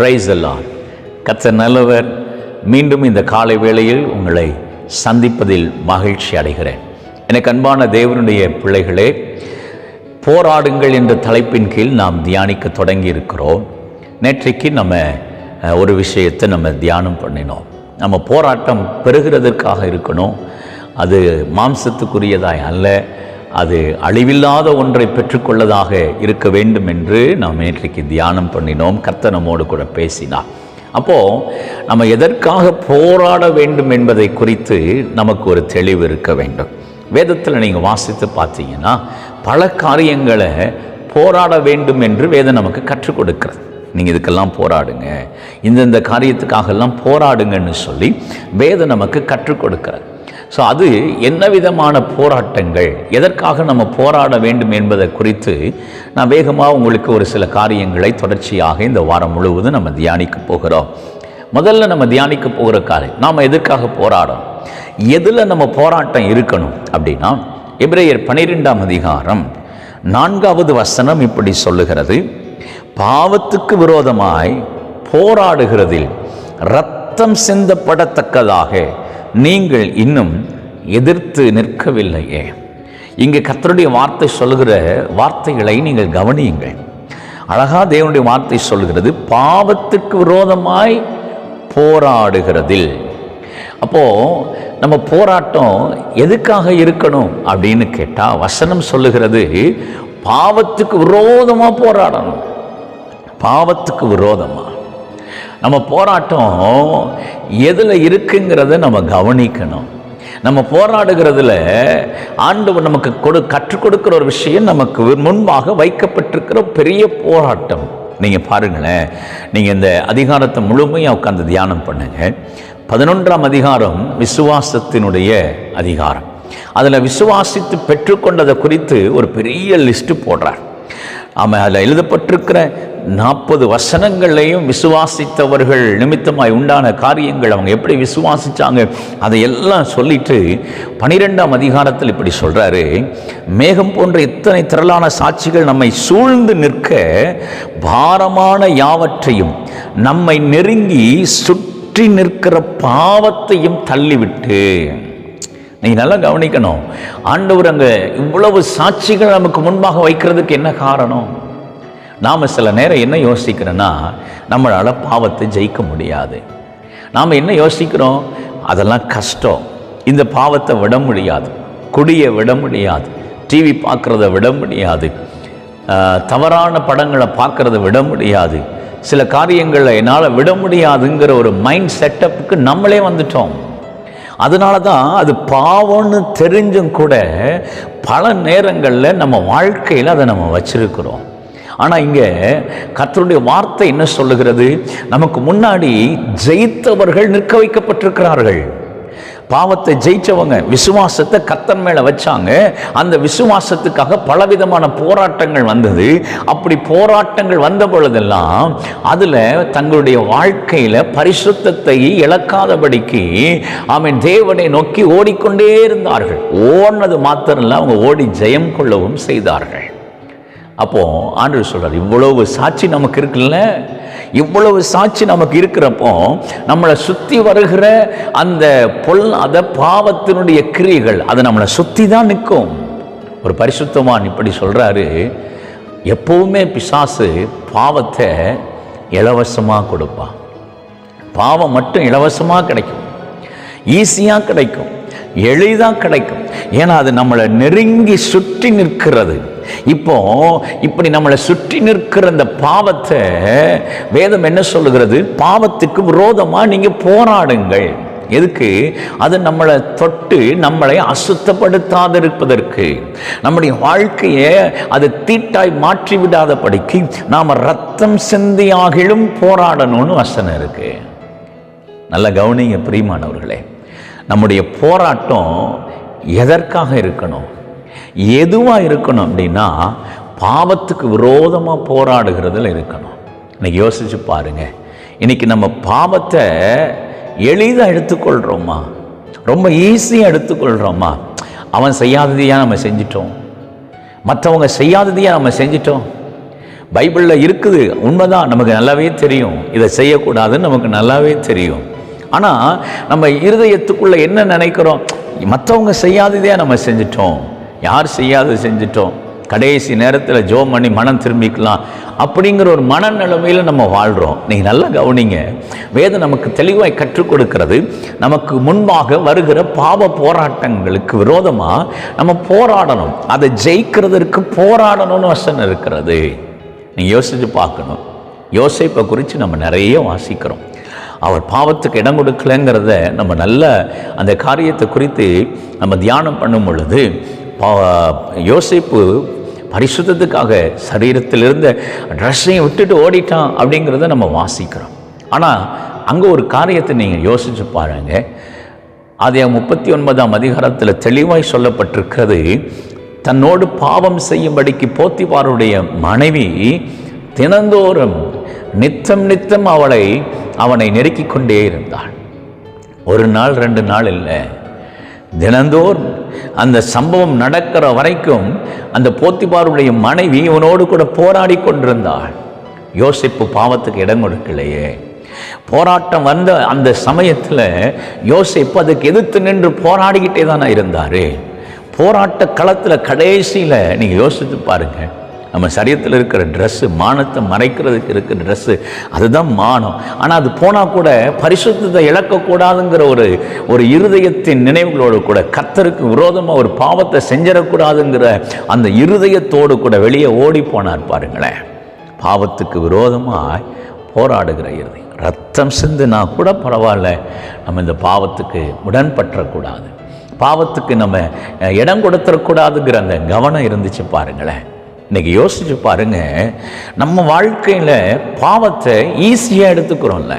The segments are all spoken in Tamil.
பிரைஸ் எல்லாம் கத்த நல்லவர். மீண்டும் இந்த காலை வேளையில் உங்களை சந்திப்பதில் மகிழ்ச்சி அடைகிறேன். எனக்கு அன்பான தேவனுடைய பிள்ளைகளே போராடுங்கள் என்ற தலைப்பின் கீழ் நாம் தியானிக்க தொடங்கி இருக்கிறோம் நேற்றைக்கு நம்ம ஒரு விஷயத்தை நம்ம தியானம் பண்ணினோம். நம்ம போராட்டம் பெறுகிறதற்காக இருக்கணும். அது மாம்சத்துக்குரியதாய் அல்ல அது அழிவில்லாத ஒன்றை பெற்றுக்கொள்ளதாக இருக்க வேண்டும் என்று நாம் நேற்றைக்கு தியானம் பண்ணினோம். கர்த்தனமோடு நம்மோடு கூட பேசினார். அப்போது நம்ம எதற்காக போராட வேண்டும் என்பதை குறித்து நமக்கு ஒரு தெளிவு இருக்க வேண்டும். வேதத்தில் நீங்கள் வாசித்து பார்த்தீங்கன்னா பல காரியங்களை போராட வேண்டும் என்று வேதம் நமக்கு கற்றுக் கொடுக்கிறது. நீங்கள் இதுக்கெல்லாம் போராடுங்க. இந்தந்த காரியத்துக்காகலாம் போராடுங்கன்னு சொல்லி வேதம் நமக்கு கற்றுக் கொடுக்கிறது. ஸோ அது என்ன விதமான போராட்டங்கள்? எதற்காக நம்ம போராட வேண்டும் என்பதை குறித்து நான் வேகமாக உங்களுக்கு ஒரு சில காரியங்களை தொடர்ச்சியாக இந்த வாரம் முழுவதும் நம்ம தியானிக்க போகிறோம். முதல்ல நம்ம தியானிக்க போகிற காரியம் நாம் எதற்காக போராடும் எதில் நம்ம போராட்டம் இருக்கணும் அப்படின்னா எபிரேயர் பனிரெண்டாம் அதிகாரம் நான்காவது வசனம் இப்படி சொல்லுகிறது. பாவத்துக்கு விரோதமாய் போராடுகிறதில் ரத்தம் சிந்தப்படத்தக்கதாக நீங்கள் இன்னும் எதிர்த்து நிற்கவில்லையே. இங்கே கத்தருடைய வார்த்தை சொல்லுகிற வார்த்தைகளை நீங்கள் கவனியுங்கள். அழகா தேவனுடைய வார்த்தை சொல்கிறது பாவத்துக்கு விரோதமாய் போராடுகிறதில். அப்போ நம்ம போராட்டம் எதுக்காக இருக்கணும் அப்படின்னு கேட்டால் வசனம் சொல்லுகிறது பாவத்துக்கு விரோதமாக போராடணும். பாவத்துக்கு விரோதமாக நம்ம போராட்டம் எதில் இருக்குங்கிறத நம்ம கவனிக்கணும். நம்ம போராடுகிறதுல ஆண்டவர் நமக்கு கொடு கற்றுக் கொடுக்கிற ஒரு விஷயம் நமக்கு முன்பாக வைக்கப்பட்டிருக்கிற பெரிய போராட்டம். நீங்கள் பாருங்களேன். நீங்கள் இந்த அதிகாரத்தை முழுமையாக உட்காந்து தியானம் பண்ணுங்க. பதினொன்றாம் அதிகாரம் விசுவாசத்தினுடைய அதிகாரம். அதில் விசுவாசித்து பெற்றுக்கொண்டதை குறித்து ஒரு பெரிய லிஸ்ட்டு போடுறார். ஆமாம் அதில் எழுதப்பட்டிருக்கிற நாற்பது வசனங்களையும் விசுவாசித்தவர்கள் நிமித்தமாய் உண்டான காரியங்கள் அவங்க எப்படி விசுவாசித்தாங்க அதையெல்லாம் சொல்லிட்டு பனிரெண்டாம் அதிகாரத்தில் இப்படி சொல்கிறாரு மேகம் போன்ற இத்தனை திரளான சாட்சிகள் நம்மை சூழ்ந்து நிற்க பாரமான யாவற்றையும் நம்மை நெருங்கி சுற்றி நிற்கிற பாவத்தையும் தள்ளிவிட்டு. நீ நல்லா கவனிக்கணும். ஆண்டவர் அங்கே இவ்வளவு சாட்சிகள் நமக்கு முன்பாக வைக்கிறதுக்கு என்ன காரணம்? நாம் சில நேரம் என்ன யோசிக்கிறோன்னா நம்மளால் பாவத்தை ஜெயிக்க முடியாது. நாம் என்ன யோசிக்கிறோம்? அதெல்லாம் கஷ்டம். இந்த பாவத்தை விட முடியாது. குடியை விட முடியாது. டிவி பார்க்குறத விட முடியாது. தவறான படங்களை பார்க்குறத விட முடியாது. சில காரியங்களை என்னால் விட முடியாதுங்கிற ஒரு மைண்ட் செட்டப்புக்கு நம்மளே வந்துட்டோம். அதனால தான் அது பாவம்னு தெரிஞ்சும் கூட பல நேரங்களில் நம்ம வாழ்க்கையில் அதை நம்ம வச்சுருக்குறோம். ஆனால் இங்கே கத்தருடைய வார்த்தை என்ன சொல்லுகிறது? நமக்கு முன்னாடி ஜெயித்தவர்கள் நிற்க வைக்கப்பட்டிருக்கிறார்கள். பாவத்தை ஜெயிச்சவங்க விசுவாசத்தை கத்தன் மேலே வச்சாங்க. அந்த விசுவாசத்துக்காக பலவிதமான போராட்டங்கள் வந்தது. அப்படி போராட்டங்கள் வந்த பொழுதெல்லாம் அதில் தங்களுடைய வாழ்க்கையில் பரிசுத்தத்தை இழக்காதபடிக்கு அவன் தேவனை நோக்கி ஓடிக்கொண்டே இருந்தார்கள். ஓடினது மாத்திரம் இல்லை அவங்க ஓடி ஜெயம் கொள்ளவும் செய்தார்கள். அப்போது ஆண்டவர் சொல்கிறார் இவ்வளவு சாட்சி நமக்கு இருக்குல்ல? இவ்வளவு சாட்சி நமக்கு இருக்கிறப்போ நம்மளை சுற்றி வருகிற அந்த பொல் அத பாவத்தினுடைய கிரியைகள் அது நம்மளை சுற்றி தான் நிற்கும். ஒரு பரிசுத்தமான் இப்படி சொல்கிறாரு எப்போவுமே பிசாசு பாவத்தை இலவசமாக கொடுப்பான் பாவம் மட்டும் இலவசமாக கிடைக்கும். ஈஸியாக கிடைக்கும். எளிதாக கிடைக்கும். ஏன்னா அது நம்மளை நெருங்கி சுற்றி நிற்கிறது. இப்போ இப்படி நம்மளை சுற்றி நிற்கிற அந்த பாவத்தை வேதம் என்ன சொல்லுகிறது? பாவத்துக்கு விரோதமாக நீங்கள் போராடுங்கள். எதுக்கு? அது நம்மளை தொட்டு நம்மளை அசுத்தப்படுத்தாதிருப்பதற்கு. நம்முடைய வாழ்க்கையை அது தீட்டாய் மாற்றி விடாதபடிக்கு நாம் ரத்தம் சிந்தியாகிலும் போராடணும்னு வசனம் இருக்கு. நல்ல கவனிங்க பிரியமானவர்களே. நம்முடைய போராட்டம் எதற்காக இருக்கணும்? எதுவாக இருக்கணும் அப்படின்னா பாவத்துக்கு விரோதமாக போராடுகிறதுல இருக்கணும். இன்னைக்கு யோசிச்சு பாருங்க. இன்னைக்கு நம்ம பாவத்தை எளிதாக எடுத்துக்கொள்கிறோமா ரொம்ப ஈஸியாக எடுத்துக்கொள்கிறோமா அவன் செய்யாததையாக நம்ம செஞ்சிட்டோம்? மற்றவங்க செய்யாததையாக நம்ம செஞ்சிட்டோம்? பைபிளில் இருக்குது. உண்மைதான். நமக்கு நல்லாவே தெரியும். இதை செய்யக்கூடாதுன்னு நமக்கு நல்லாவே தெரியும். ஆனால் நம்ம இருதயத்துக்குள்ளே என்ன நினைக்கிறோம்? மற்றவங்க செய்யாததையாக நம்ம செஞ்சிட்டோம். யார் செய்யாதது செஞ்சிட்டோம். கடைசி நேரத்தில் ஜோ பண்ணி மனம் திரும்பிக்கலாம். அப்படிங்கிற ஒரு மனநிலைமையில் நம்ம வாழ்கிறோம் நீங்கள் நல்லா கவனிங்க. வேதம் நமக்கு தெளிவாய் கற்றுக் கொடுக்கிறது. நமக்கு முன்பாக வருகிற பாவ போராட்டங்களுக்கு விரோதமாக நம்ம போராடணும். அதை ஜெயிக்கிறதற்கு போராடணும்னு வசனம் இருக்கிறது. நீங்கள் யோசித்து பார்க்கணும். யோசிப்பை குறித்து நம்ம நிறைய வாசிக்கிறோம். அவர் பாவத்துக்கு இடம் கொடுக்கலங்கிறத நம்ம நல்ல அந்த காரியத்தை குறித்து நம்ம தியானம் பண்ணும் பொழுது பா- யோசிப்பு பரிசுத்தத்துக்காக சரீரத்தில் இருந்த ட்ரெஸ்ஸையும் விட்டுட்டு ஓடிட்டான் அப்படிங்கிறத நம்ம வாசிக்கிறோம். ஆனால் அங்கே ஒரு காரியத்தை நீங்கள் யோசிச்சு பாருங்க. அதே முப்பத்தி ஒன்பதாம் அதிகாரத்தில் தெளிவாய் சொல்லப்பட்டிருக்கிறது தன்னோடு பாவம் செய்யும்படிக்கு போத்திவாருடைய மனைவி தினந்தோறும் நித்தம் நித்தம் அவளை அவனை நெருக்கி கொண்டே இருந்தாள். ஒரு நாள் ரெண்டு நாள் இல்லை. தினந்தோறும் அந்த சம்பவம் நடக்கிற வரைக்கும் அந்த போத்திபாருடைய மனைவி இவனோடு கூட போராடி கொண்டிருந்தாள். யோசிப்பு பாவத்துக்கு இடம் கொடுக்கலையே. போராட்டம் வந்த அந்த சமயத்தில் யோசிப்பு அதுக்கு எதிர்த்து நின்று போராடிக்கிட்டே தானே இருந்தார். போராட்ட களத்தில் கடைசியில் நீங்கள் யோசித்து பாருங்கள் நம்ம சரீரத்தில் இருக்கிற ட்ரெஸ்ஸு மானத்தை மறைக்கிறதுக்கு இருக்கிற ட்ரெஸ்ஸு அதுதான் மானம். ஆனால் அது போனால் கூட பரிசுத்தத்தை இழக்கக்கூடாதுங்கிற ஒரு ஒரு இருதயத்தின் நினைவுகளோடு கூட கத்தருக்கு விரோதமாக ஒரு பாவத்தை செஞ்சிடக்கூடாதுங்கிற அந்த இருதயத்தோடு கூட வெளியே ஓடி போனார் பாருங்களேன். பாவத்துக்கு விரோதமாக போராடுகிற இருதயம். ரத்தம் சிந்துனா கூட பரவாயில்ல. நம்ம இந்த பாவத்துக்கு உடன்பற்றக்கூடாது. பாவத்துக்கு நம்ம இடம் கொடுத்துடக்கூடாதுங்கிற அந்த கவனம் இருந்துச்சு பாருங்களேன். இன்றைக்கி யோசிச்சு பாருங்க நம்ம வாழ்க்கையில் பாவத்தை ஈஸியாக எடுத்துக்கிறோம்ல.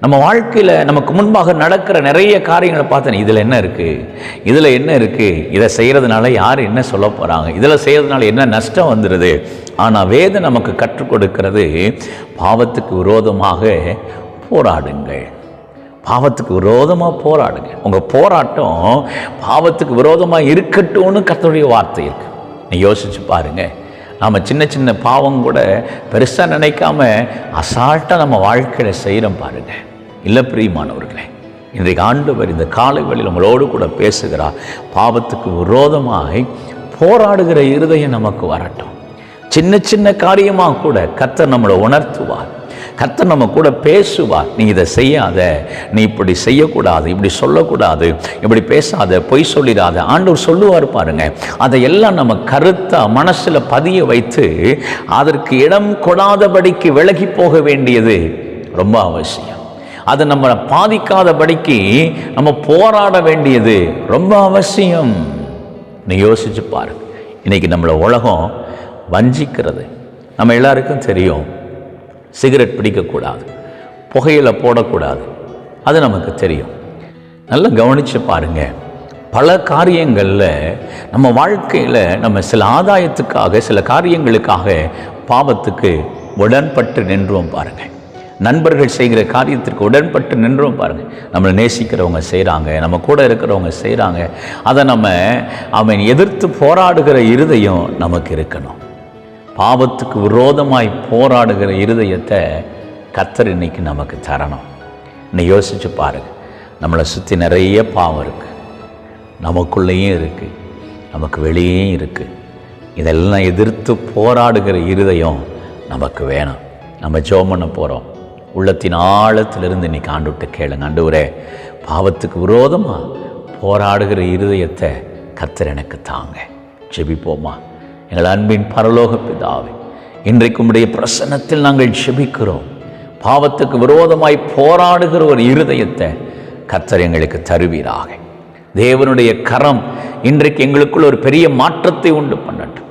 நம்ம வாழ்க்கையில் நமக்கு முன்பாக நடக்கிற நிறைய காரியங்களை பார்த்தேன் இதில் என்ன இருக்குது இதில் என்ன இருக்குது இதை செய்கிறதுனால யார் என்ன சொல்ல போகிறாங்க இதில் செய்கிறதுனால என்ன நஷ்டம் வந்துடுது ஆனால் வேதம் நமக்கு கற்றுக் கொடுக்கிறது பாவத்துக்கு விரோதமாக போராடுங்கள். பாவத்துக்கு விரோதமாக போராடுங்க உங்கள் போராட்டம் பாவத்துக்கு விரோதமாக இருக்கட்டும்னு கர்த்தருடைய வார்த்தை இருக்குது நீ யோசிச்சு பாருங்க. நாம் சின்ன சின்ன பாவம் கூட பெருசாக நினைக்காம அசால்ட்டாக நம்ம வாழ்க்கையில் செய்கிறோம் பாருங்க. இல்லை பிரியமானவர்களே இன்றைக்கு ஆண்டவர் இந்த காலை வேளையில் கூட பேசுகிறார். பாவத்துக்கு விரோதமாய் போராடுகிற இருதயம் நமக்கு வரட்டும். சின்ன சின்ன காரியமாக கூட கர்த்தர் நம்மளை உணர்த்துவார். கர்த்தர் நம்ம கூட பேசுவார். நீ இதை செய்யாத. நீ இப்படி செய்யக்கூடாது. இப்படி சொல்லக்கூடாது. இப்படி பேசாத. பொய் சொல்லிடாத. ஆண்டவர் சொல்லுவார் பாருங்க. அதையெல்லாம் நம்ம கருத்தாக மனசில் பதிய வைத்து அதற்கு இடம் கொடாதபடிக்கு விலகி போக வேண்டியது ரொம்ப அவசியம். அது நம்மளை பாதிக்காதபடிக்கு நம்ம போராட வேண்டியது ரொம்ப அவசியம். நீ யோசிச்சு பாரு. இன்னைக்கு நம்மளை உலகம் வஞ்சிக்கிறது. நம்ம எல்லாருக்கும் தெரியும். சிகரெட் பிடிக்கக்கூடாது புகையில் போடக்கூடாது. அது நமக்கு தெரியும். நல்லா கவனித்து பாருங்க. பல காரியங்களில் நம்ம வாழ்க்கையில் நம்ம சில ஆதாயத்துக்காக சில காரியங்களுக்காக பாவத்துக்கு உடன்பட்டு நின்றோம் பாருங்கள் நண்பர்கள் செய்கிற காரியத்திற்கு உடன்பட்டு நின்றோம் பாருங்கள் நம்மளை நேசிக்கிறவங்க செய்கிறாங்க நம்ம கூட இருக்கிறவங்க செய்கிறாங்க அதை நம்ம அவன் எதிர்த்து போராடுகிற இருதயம் நமக்கு இருக்கணும். பாவத்துக்கு விரோதமாய் போராடுகிற இருதயத்தை கத்தர் இன்னைக்கு நமக்கு தரணும். இன்னை யோசிச்சு பாருங்க. நம்மளை சுற்றி நிறைய பாவம் இருக்குது நமக்குள்ளேயும் இருக்குது நமக்கு வெளியேயும் இருக்குது இதெல்லாம் எதிர்த்து போராடுகிற இருதயம் நமக்கு வேணும். நம்ம ஜோம் பண்ண போகிறோம் உள்ளத்தின் ஆழத்திலிருந்து இன்னைக்கு ஆண்டுவிட்டு கேளுங்க. ஆண்டவரே பாவத்துக்கு விரோதமாக போராடுகிற இருதயத்தை கத்தர் எனக்கு தாங்க. ஜெபிப்போமா? எங்கள் அன்பின் பரலோக பிதாவே இன்றைக்கு உடைய பிரசன்னத்தில் நாங்கள் செபிக்கிறோம் பாவத்துக்கு விரோதமாய் போராடுகிற ஒரு இருதயத்தை கர்த்தர் எங்களுக்கு தருவீராக. தேவனுடைய கரம் இன்றைக்கு எங்களுக்குள்ள ஒரு பெரிய மாற்றத்தை உண்டு பண்ணட்டும்.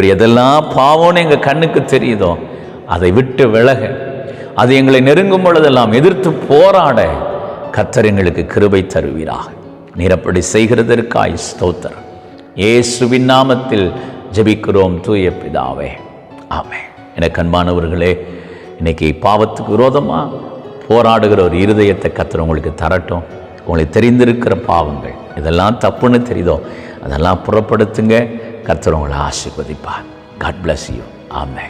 ஒரு எதெல்லாம் பாவம்னு எங்கள் கண்ணுக்கு தெரியுதோ அதை விட்டு விலக அது எங்களை நெருங்கும் பொழுதெல்லாம் எதிர்த்து போராட கர்த்தர் எங்களுக்கு கிருபை தருவீராக. நீர் அப்படி செய்கிறதற்காய் ஸ்தோத்திரம். ஏசுவின் நாமத்தில் ஜெபிக்கிறோம் தூய பிதாவே. ஆமே எனக்கு அன்பானவர்களே இன்னைக்கு பாவத்துக்கு விரோதமாக போராடுகிற ஒரு இருதயத்தை கத்துற உங்களுக்கு தரட்டும். உங்களுக்கு தெரிந்திருக்கிற பாவங்கள் இதெல்லாம் தப்புன்னு தெரியுதோ அதெல்லாம் புறப்படுத்துங்க. கத்துறவங்களை உங்களை காட் பிளஸ் யூ ஆமே